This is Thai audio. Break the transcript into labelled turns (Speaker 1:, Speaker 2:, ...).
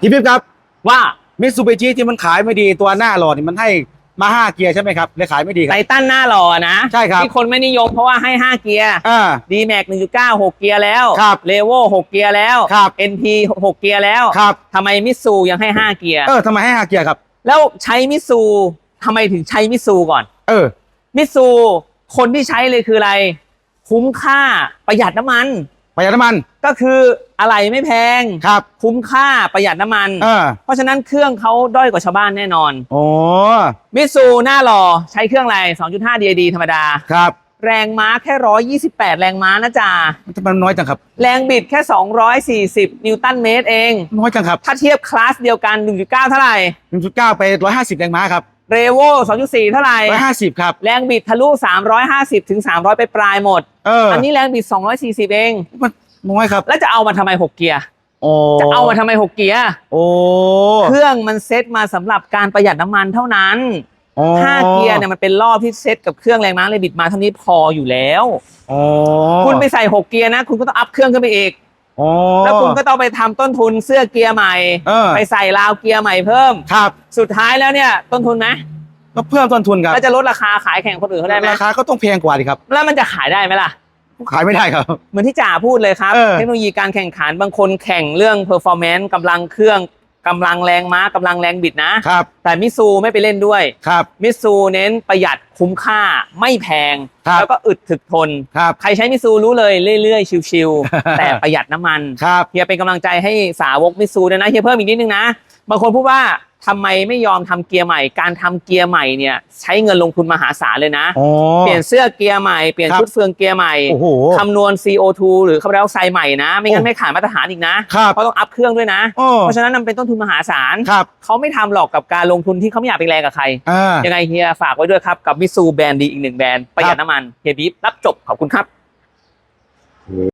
Speaker 1: พี่ปิ๊บครับ
Speaker 2: ว่า
Speaker 1: มิตซูบิชิที่มันขายไม่ดีตัวหน้าหล่อนี่มันให้มาห้าเกียร์ใช่ไหมครับเลยขายไม่ดีค
Speaker 2: ไท
Speaker 1: รับ
Speaker 2: ทันหน้าหล่อนะ
Speaker 1: ใช่ครับ
Speaker 2: ที่คนไม่นิยมเพราะว่าให้ 5 เกียร์
Speaker 1: อ่า
Speaker 2: d m a x 1.9 6เกียร์แล้ว
Speaker 1: ครับ
Speaker 2: เลโว6เกียร์แล้ว
Speaker 1: ครับ
Speaker 2: NP 6เกียร์แล้ว
Speaker 1: ครับ
Speaker 2: ทำไมมิตซูยังให้ 5 เกียร์
Speaker 1: เออทำไมให้ห้าเกียร์ครับ
Speaker 2: แล้วใช้มิตซูทำไมถึงใช้มิตซูก่อน
Speaker 1: เออ
Speaker 2: มิตซูคนที่ใช้เลยคืออะไร คุ้มค่าประหยัดน้ำมัน
Speaker 1: ประหยัดน้ำมัน
Speaker 2: ก็คือ อะไรไม่แพง
Speaker 1: ครับ
Speaker 2: คุ้มค่าประหยัดน้ำมัน
Speaker 1: เออ
Speaker 2: เพราะฉะนั้นเครื่องเขาด้อยกว่าชาวบ้านแน่นอน
Speaker 1: โอ้
Speaker 2: มิตซูหน้าหล่อใช้เครื่องอะไร 2.5 DAD ธรรมดา
Speaker 1: ครับ
Speaker 2: แรงม้าแค่ 128 แรงม้านะจ๊ะ
Speaker 1: มันน้อยจังครับ
Speaker 2: แรงบิดแค่ 240 นิวตันเมตรเอง
Speaker 1: น้อยจังครับ
Speaker 2: ถ้าเทียบคลาสเดียวกัน 1.9 เท่าไหร่
Speaker 1: 1.9 ไป 150 แรงม้าครับ
Speaker 2: เรโว2.4 เท่าไหร่
Speaker 1: 150 ครับ
Speaker 2: แรงบิดทะลุ 350 ถึง 300 ไปปลายหมด
Speaker 1: เออ
Speaker 2: อั
Speaker 1: อั
Speaker 2: นนี้แรงบิด 240 เอง
Speaker 1: มัน น้อยครับ
Speaker 2: แล้วจะเอามาทำไม6เกียร์
Speaker 1: โอ้
Speaker 2: จะเอามาทำไม6เกียร์
Speaker 1: โอ้
Speaker 2: เครื่องมันเซ็ตมาสำหรับการประหยัดน้ำมันเท่านั้น
Speaker 1: โอ้
Speaker 2: 5เกียร์เนี่ยมันเป็นรอบที่เซ็ตกับเครื่องแรงม้าแรงบิดมาเท่านี้พออยู่แล้ว
Speaker 1: โอ้
Speaker 2: คุณไปใส่6เกียร์นะ คุณก็ต้องอัพเครื่องขึ้นไปอีก
Speaker 1: โอ้
Speaker 2: แล้วคุณก็ต้องไปทำต้นทุนเสื้อเกียร์ใหม่
Speaker 1: เออ
Speaker 2: ไปใส่ราวเกียร์ใหม่เพิ่ม
Speaker 1: ครับ
Speaker 2: สุดท้ายแล้วเนี่ยต้นทุนไหม
Speaker 1: ก็เพิ่มต้นทุนครับ
Speaker 2: แล้วจะลดราคาขายแข่งคนอื่นเขาได้ไหม
Speaker 1: ราคาก็ต้องแพงกว่าดิครับ
Speaker 2: แล้วมันจะขายได้ไหมล่ะ
Speaker 1: ขายไม่ได้ครับ
Speaker 2: เหมือนที่จ่าพูดเลยครับ
Speaker 1: เออ
Speaker 2: เทคโนโลยีการแข่งขันบางคนแข่งเรื่อง performance กำลังเครื่องกำลังแรงม้ากำลังแรงบิดนะ
Speaker 1: ครับ
Speaker 2: แต่มิซูไม่ไปเล่นด้วย
Speaker 1: ครับ
Speaker 2: มิซูเน้นประหยัดคุ้มค่าไม่แพง
Speaker 1: ครับ
Speaker 2: แล้วก็อึดถึกทน
Speaker 1: ครับ
Speaker 2: ใครใช้มิซูรู้เลยเรื่อยๆ ชิวๆ แต่ประหยัดน้ำมัน
Speaker 1: ครับ
Speaker 2: เฮียเป็นกำลังใจให้สาวกมิซูด้วยนะเฮียเพิ่มอีกนิดนึงนะ บางคนพูดว่า ทำไมไม่ยอมทำเกียร์ใหม่ การทำเกียร์ใหม่เนี่ยใช้เงินลงทุนมหาศาลเลยนะ
Speaker 1: โอ้
Speaker 2: เปลี่ยนเสื้อเกียร์ใหม่ เปลี่ยน
Speaker 1: ครับ
Speaker 2: ชุดเฟืองเกียร์ใหม่
Speaker 1: โอ้โห
Speaker 2: คำนวณ CO2 หรือคาร์บอนไดออกไซด์ใหม่นะ ไม่งั้น
Speaker 1: โอ้
Speaker 2: ไม่ขายมาตรฐานอีกนะ
Speaker 1: ครับ
Speaker 2: เพราะต้องอัพเครื่องด้วยนะ
Speaker 1: โอ้
Speaker 2: เพราะฉะนั้นมันเป็นต้นทุนมหาศาล
Speaker 1: ครับ
Speaker 2: เขาไม่ทำหรอกกับการลงทุนที่เขาไม่อยากไปแรงกับใคร
Speaker 1: อ่า
Speaker 2: ยังไงเฮียฝากไว้ด้วยครับ กับมิซูแบรนด์ดีอีกหนึ่งแบรนด์ประหยัดน้ำมันเฮียบีฟรับจบขอบคุณครับ